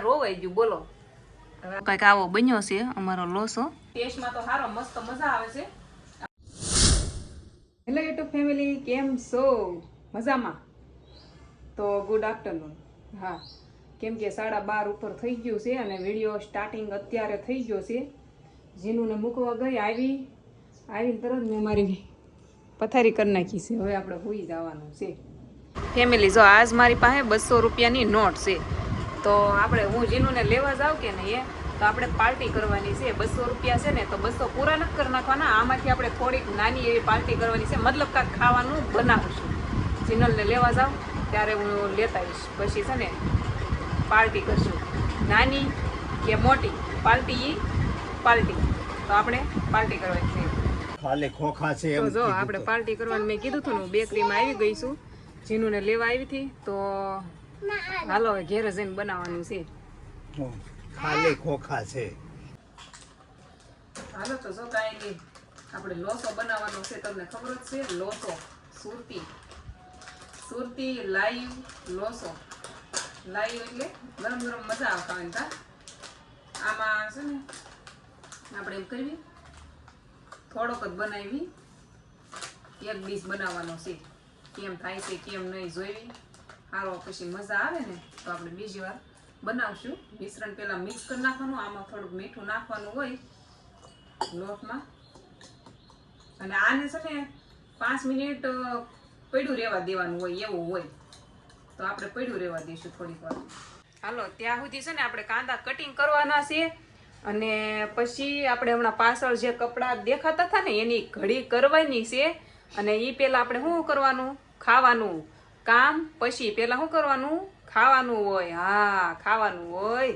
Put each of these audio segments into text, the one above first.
રોવાઈ ગયું બોલો. કંઈક આવો બન્યો છે અમારો લોસો. ટેસ્ટમાં તો સારો મસ્ત મજા આવે છે. હેલો યુટ્યુબ ફેમિલી કેમ છો? મજામાં? તો ગુડ આફ્ટરનૂન હા. કેમ કે સાડા બાર ઉપર થઈ ગયું છે અને વીડિયો સ્ટાર્ટિંગ અત્યારે થઈ ગયો છે. જીનુને મૂકવા ગઈ આવી. આવીને તરત મેં મારી પથારી કરી નાખી છે. હવે આપણે હોઈ જવાનું છે. ફેમિલી જો આજ મારી પાસે બસો રૂપિયાની નોટ છે. તો આપણે હું જીનુને લેવા જાઉં કે નહીં એ? તો આપણે પાર્ટી કરવાની છે બસો રૂપિયા છે ને તો બસો પૂરા નથી કરી નાખવાના. આમાંથી આપણે થોડીક નાની એવી પાર્ટી કરવાની છે મતલબ કાંક ખાવાનું બનાવશું. જીનલને લેવા જાઉં ત્યારે હું લેતા આવીશ. પછી છે ને પાર્ટી કરશું. નાની કે મોટી પાર્ટી ઈ પાર્ટી. તો આપણે પાર્ટી કરવાની છે. ખાલી ખોખા છે તો જો આપણે પાર્ટી કરવાનું મેં કીધું હતું ને બેકરીમાં આવી ગઈ છું. જીનુને લેવા આવી હતી તો હાલો ઘેર જઈને બનાવવાનું છે. ખાલી ખોખા છે. હાલો તો જો કાંઈ નહીં. આપણે લોસો બનાવવાનો છે તમને ખબર જ છે લોસો સુરતી. સુરતી લાઈવ લોસો. લાઈવ એટલે ગરમ ગરમ મજા આવતા હોય તા આમાં છે ને આપણે એમ કરવી થોડોક જ બનાવી એક ડીશ બનાવવાનો છે. કેમ થાય છે કેમ નહીં જોઈવી સારો પછી મજા આવે ને? તો આપણે બીજી વાર બનાવશું. મિશ્રણ પહેલાં મિક્સ કરી નાખવાનું, આમાં થોડુંક મીઠું નાખવાનું હોય લોટમાં. અને આને છે ને પાંચ મિનિટ પડ્યું રહેવા દેવાનું હોય, એવું હોય. તો આપણે પડ્યું રહેવા દઈશું થોડીક વાર. હાલો, ત્યાં સુધી છે ને આપણે કાંદા કટિંગ કરવાના છે. અને પછી આપણે હમણાં પાછળ જે કપડાં દેખાતા હતા ને, એની ઘડી કરવાની છે. અને એ પહેલાં આપણે શું કરવાનું? ખાવાનું. કામ પછી પહેલાં શું કરવાનું? ખાવાનું હોય હા ખાવાનું હોય.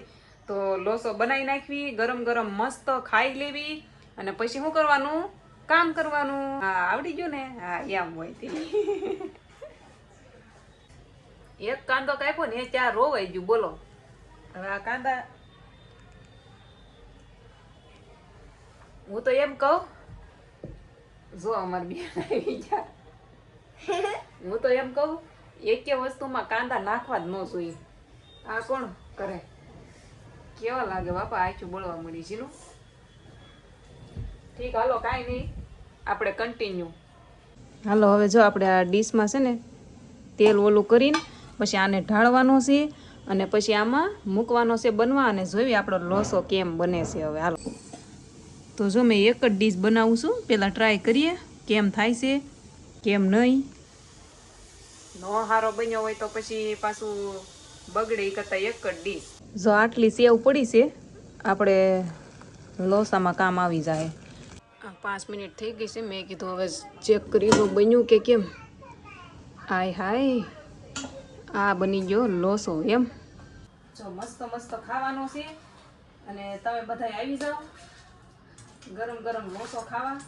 તો લોસો બનાવી નાખવી ગરમ ગરમ મસ્ત ખાઈ લેવી અને પછી શું કરવાનું? કામ કરવાનું. હા આવડી ગયું ને? હા એમ હોય તે. એક કાંદો કાપ્યો ને એ ચાર રોવાઈ ગયું બોલો. હવે આ કાંદા હું તો એમ કહું જો અમારી બેન આવી ગયા. હું તો એમ કહું એકે વસ્તુમાં કાંદા નાખવા જ ન જોઈએ. આ કોણ કરે? કેવા લાગે બાપા આખું બોલવા મળી જીનું? ઠીક, હાલો, કાંઈ નહીં. આપણે કન્ટિન્યુ હાલો, હવે જો આપણે આ ડીશમાં છે ને તેલ ઓલું કરીને પછી આને ઢાળવાનો છે અને પછી આમાં મૂકવાનો છે બનવા અને જોઈએ આપણો લોસો કેમ બને છે હવે. હાલો. તો જો મેં એક જ ડીશ બનાવું છું. પહેલાં ટ્રાય કરીએ, કેમ થાય છે, કેમ નહીં. નો હારો બન્યો હોય તો પછી પાછું બગડે કરતાં એક જ ડીશ. જો આટલી સેવ પડી છે આપણે લોસામાં કામ આવી જાય. પાંચ મિનિટ થઈ ગઈ છે મેં કીધું હવે ચેક કરી દઉં બન્યું કે કેમ. હાય હાય. આ બની ગયો લોસો એમ. જો મસ્ત મસ્ત ખાવાનો છે. અને તમે બધા આવી જાઓ. ગરમ ગરમ લોસો ખાવા.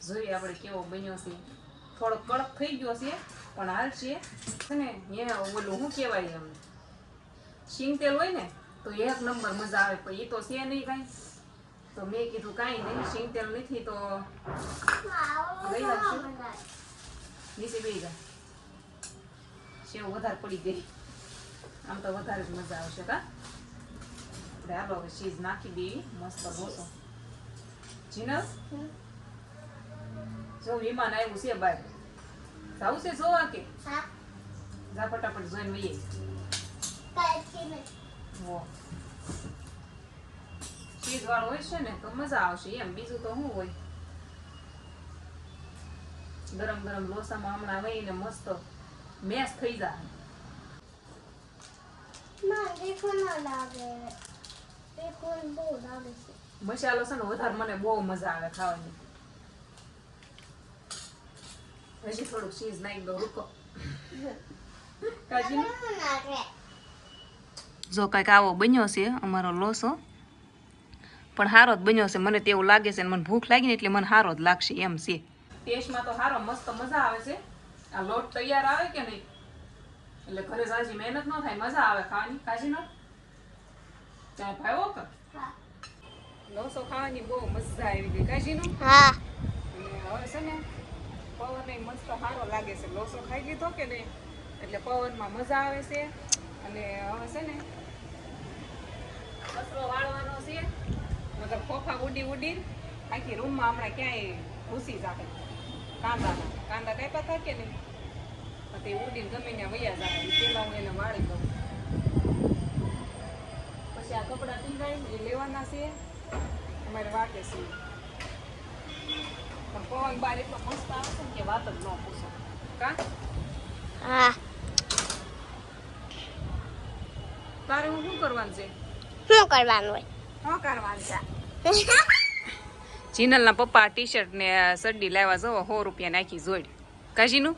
જોઈએ આપણે કેવો બન્યો છે. થોડો કડક થઈ ગયો છે, પણ હાલ છે. ને એ ઓલું શું કહેવાય એમ સિંગ તેલ હોય ને, તો એક નંબર મજા આવે, પણ એ તો છે નહીં કાંઈ. તો મેં કીધું કાંઈ નહીં સિંગ તેલ નથી તો લઈ આવશું નીચે બે જાય સેવ વધારે પડી ગઈ. આમ તો વધારે જ મજા આવશે, કા? આપણે હાલો ચીઝ નાખી દેવી મસ્ત લોસો જીનસ જો વિમાન આવ્યું છે બાય જાવું છે જોવા કે? જા ફટાફટ જોઈને વઈએ. ચીઝ વાળું હોય છે ને તો મજા આવશે એમ. બીજું તો શું હોય? ગરમ ગરમ લોસામાં હમણાં વહીને મસ્ત મેસ થઈ જાય. મસાલો છે ને વધારે મને બહુ મજા આવે ખાવાની. હજી થોડુંક ચીઝ નાખી દઉં રૂકો કાજી જો કંઈક આવો બન્યો છે અમારો લોસો. પણ સારો જ બન્યો છે મને તેવું લાગે છે અને મને ભૂખ લાગી ને એટલે મને સારો જ લાગશે એમ છે. ટેસ્ટમાં તો સારો મસ્ત મજા આવે છે. આ લોટ તૈયાર આવે કે નહીં? એટલે ઘરે સાજી મહેનત ન થાય મજા આવે ખાવાની. કાજી નો? ત્યાં ભાવો કે? લોસો ખાવાની બહુ મજા આવી ગઈ. કાજી નો? હા. હવે છે ને પવન મસ્ત સારો લાગે છે. લોસો ખાઈ લીધો કે નહીં? એટલે પવનમાં મજા આવે છે. અને હવે છે ને, કચરો વાળવાનો છે. મતલબ ખોખા ઉડી ઉડી આખી રૂમમાં હમણાં ક્યાંય ઘૂસી જાવે કાંદાના કાંદા કાપ્યા થાય કે નહીં? પછી ઉડીને ગમે ત્યાં વૈયા જાવે પહેલાં હું એને વાળી દઉં. પછી આ કપડાં પીંડાય એ લેવાના છે. અમારે વાટે છે. પણ પવન બાર એટલો મસ્ત આવે ને કે વાત જ ન પૂછો કા હા તારે હું શું કરવાનું છે શું કરવાનું હોય શું કરવાનું છે જીનલના પપ્પા ટી શર્ટ ને સડ્ડી લાવ્યા જવો સો રૂપિયા નાખી જોડ કાશીનું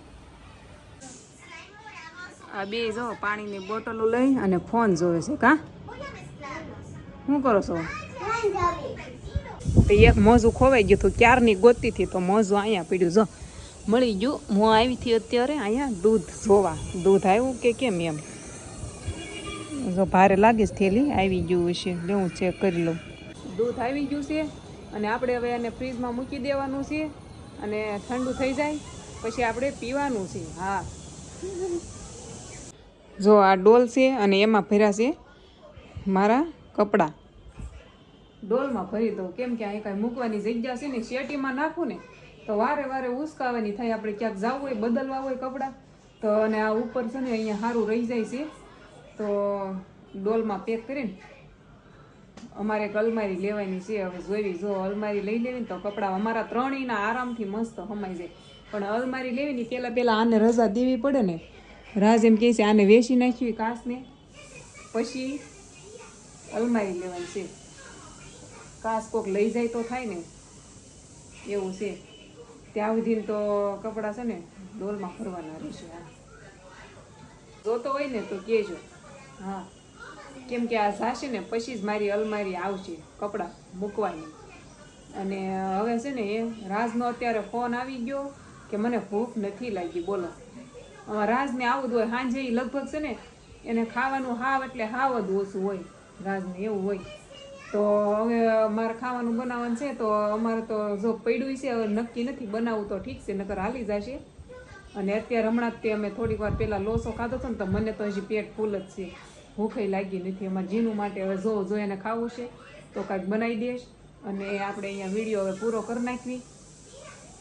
આ બે જો પાણીની બોટલો લઈ અને ફોન જોવે છે કા શું કરો છો તો એક મોજું ખોવાઈ ગયું હતું. ક્યારની ગોતી હતી તો મોજું અહીંયા પીડ્યું. જો, મળી ગયું. હું આવી હતી અત્યારે અહીંયા દૂધ જોવા. દૂધ આવ્યું કે કેમ એમ? જો, ભારે લાગે છે થેલી. આવી ગયું હશે. લેવું ચેક કરી લઉં. દૂધ આવી ગયું છે અને આપણે હવે એને ફ્રીજમાં મૂકી દેવાનું છે અને ઠંડુ થઈ જાય. પછી આપણે પીવાનું છે. હા. જો, આ ડોલ છે અને એમાં ભર્યા છે મારા કપડાં. ડોલમાં ભરી દઉં. કેમ કે અહીં કાંઈ મૂકવાની જગ્યા છે ને, શેટીમાં નાખું ને, તો વારે વારે ઉસકાવાની થાય. આપણે ક્યાંક જવું હોય, બદલવા હોય કપડાં, તો અને આ ઉપર છે ને અહીંયા સારું રહી જાય છે. તો ડોલમાં પેક કરીને અમારે એક અલમારી લેવાની છે. હવે જોઈવી જો અલમારી લઈ લેવી તો કપડાં અમારા ત્રણેયના આરામથી મસ્ત સમાઈ જાય. પણ અલમારી લેવી ને પહેલાં પહેલાં આને રજા દેવી પડે ને. રાજ એમ કહે છે, આને વેચી નાખ્યું કાસને પછી અલમારી લેવાની છે. કાચ કોક લઈ જાય તો થાય ને. એવું છે. ત્યાં સુધી તો કપડાં છે ને ડોલમાં ફરવાના રહેશે, હા. જોતો હોય ને તો કહેજો. હા. કેમ કે આ જાશે ને પછી જ મારી અલમારી આવશે કપડાં મૂકવાની. અને હવે છે ને એ રાજનો અત્યારે ફોન આવી ગયો કે મને ભૂખ નથી લાગી, બોલો. રાજને આવું જ હોય સાંજે લગભગ છે ને એને ખાવાનું હાવ એટલે હાવ જ ઓછું હોય. રાજને એવું હોય. તો હવે મારે ખાવાનું બનાવવાનું છે, તો અમારે તો જો પડ્યું છે, હવે નક્કી નથી બનાવવું તો ઠીક છે, નકર હાલી જશે. અને અત્યારે હમણાં જ તે અમે થોડીક વાર પહેલાં લોસો ખાધો હતો ને, તો મને તો હજી પેટ ફૂલ જ છે. ભૂખઈ લાગી નથી, અમારે જીનું માટે હવે જો જો એને ખાવું છે, તો કાંઈક બનાવી દઈશ અને આપણે અહીંયા વીડિયો હવે પૂરો કરી નાખવી.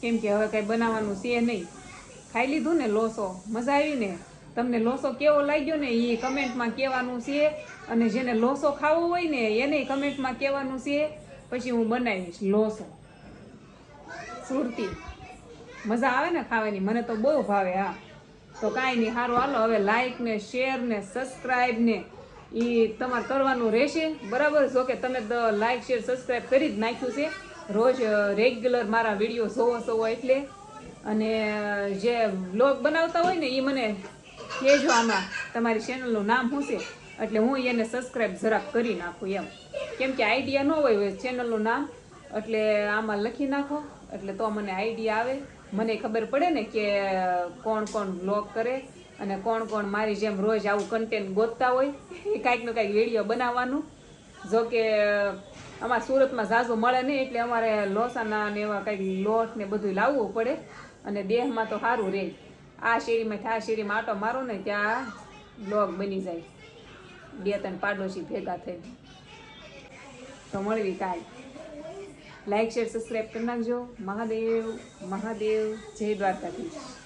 કેમ કે હવે કાંઈ બનાવવાનું છે નહીં. ખાઈ લીધું ને લોસો. મજા આવી ને? તમને લોસો કેવો લાગ્યો ને એ કમેન્ટમાં કહેવાનું છે. અને જેને લોસો ખાવો હોય ને એને કમેન્ટમાં કહેવાનું છે. પછી હું બનાવીશ લોસો. સુરતી. મજા આવે ને ખાવાની? મને તો બહુ ભાવે, હા. તો કાંઈ નહીં સારું હાલો, હવે લાઈક ને શેર ને સબસ્ક્રાઈબ ને એ તમારે કરવાનું રહેશે. બરાબર? જો કે તમે લાઇક શેર સબસ્ક્રાઈબ કરી જ નાખ્યું છે. રોજ રેગ્યુલર મારા વીડિયો જોવો જોવો એટલે. અને જે બ્લોગ બનાવતા હોય ને એ મને કહેજો આમાં તમારી ચેનલનું નામ શું છે? એટલે હું એને સબસ્ક્રાઈબ જરાક કરી નાખું એમ. કેમ કે આઈડિયા ન હોય ચેનલનું નામ, એટલે આમાં લખી નાખો. એટલે તો મને આઈડિયા આવે. મને ખબર પડે ને કે કોણ કોણ બ્લોગ કરે અને કોણ કોણ મારી જેમ રોજ આવું કન્ટેન્ટ ગોતતા હોય, એ કાંઈક કાંઈક વીડિયો બનાવવાનું. જો કે અમારા સુરતમાં ઝાઝું મળે નહીં, એટલે અમારે લોસાના ને એવા કંઈક લોટ ને બધું લાવવું પડે અને દેહમાં તો સારું રહે. આ શેરીમાંથી આ શેરીમાં આટો મારો ને ત્યાં બ્લોગ બની જાય. બે ત્રણ પાડોશી ભેગા થઈ તો મળવી કાલ. લાઈક શેર સબસ્ક્રાઈબ કરી નાખજો. મહાદેવ મહાદેવ, જય દ્વારકાધીશ.